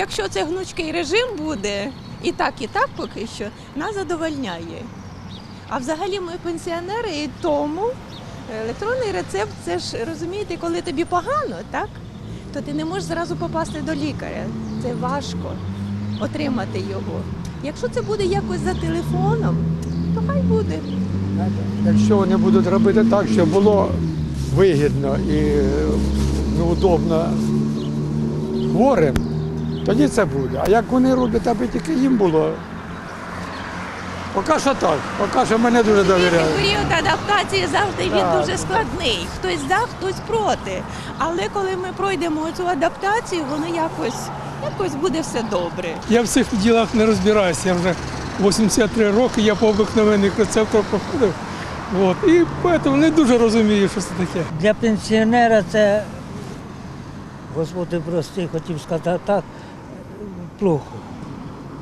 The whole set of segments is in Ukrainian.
якщо це гнучкий режим буде, і так, і так поки що, нас задовольняє. А взагалі ми пенсіонери, і тому електронний рецепт це ж розумієте, коли тобі погано, так? То ти не можеш зразу попасти до лікаря. Це важко отримати його. Якщо це буде якось за телефоном, то хай буде. Якщо вони будуть робити так, щоб було вигідно і неудобно хворим, тоді це буде. А як вони роблять, аби тільки їм було. Поки що так, поки що мене дуже довіряють. Період адаптації завжди він Так. дуже складний. Хтось за, хтось проти. Але коли ми пройдемо цю адаптацію, воно якось, якось буде все добре. Я в цих ділах не розбираюся. Я вже 83 роки, я по обикновених рецептах проходив. От. І тому не дуже розумію, що це таке. Для пенсіонера це, господи, прости, хотів сказати так, плохо.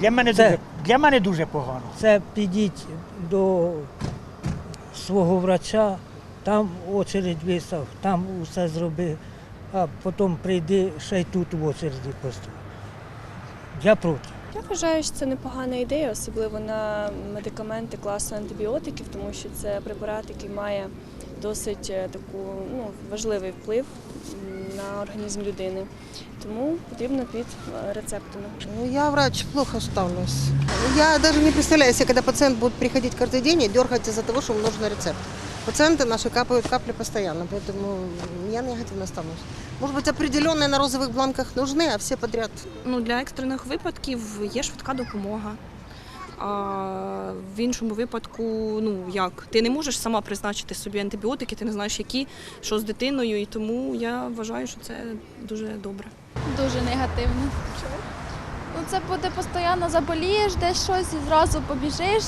Для мене Це- дуже для мене дуже погано. Це підіть до свого врача, там очередь вистав, там усе зроби, а потім прийди ще й тут в очереді постав. Я проти. Я вважаю, що це непогана ідея, особливо на медикаменти класу антибіотиків, тому що це препарат, який має досить е, таку ну, важливий вплив на організм людини. Тому потрібно під е, рецептами. Ну, я врач, плохо ставлюсь. Я даже не представляю себе, когда пациент будет приходить каждый день и дергать из-за того, что ему нужен рецепт. Пациенты наши капают капли постоянно, поэтому я негативно ставлюсь. Может быть, определенные на розовых бланках нужны, а все подряд Ну, для екстрених випадків є швидка допомога. А в іншому випадку, ну як, ти не можеш сама призначити собі антибіотики, ти не знаєш, які, що з дитиною, і тому я вважаю, що це дуже добре. Дуже негативно. Ну, це буде постійно заболієш десь щось і зразу побіжиш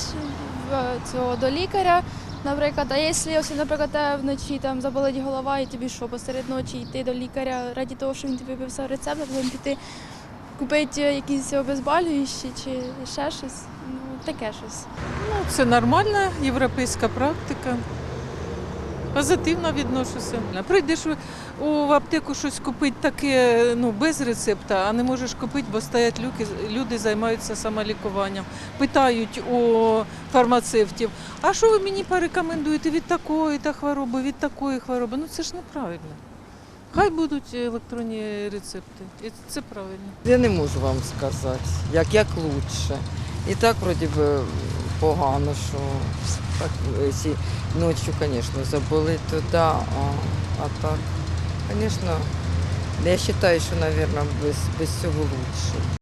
в цього до лікаря. Наприклад, а якщо наприклад, тебе вночі там заболить голова, і тобі що посеред ночі йти до лікаря раді того, що він тобі виписав рецепт, а потім піти купити якісь обезболюючі чи ще щось. Ну, таке щось. Ну, це нормальна європейська практика. Позитивно відношуся. Прийдеш у аптеку щось купити таке ну, без рецепта, а не можеш купити, бо стоять люки, люди займаються самолікуванням. Питають у фармацевтів, а що ви мені порекомендуєте від такої та хвороби, від такої хвороби? Ну це ж неправильно. Хай будуть електронні рецепти. І це правильно. Я не можу вам сказати, як, як лучше. І так вроді би погано, що так, якщо ночі, звісно, заболить, то да, а, а так, звісно, я вважаю, що, мабуть, без, без цього лучше.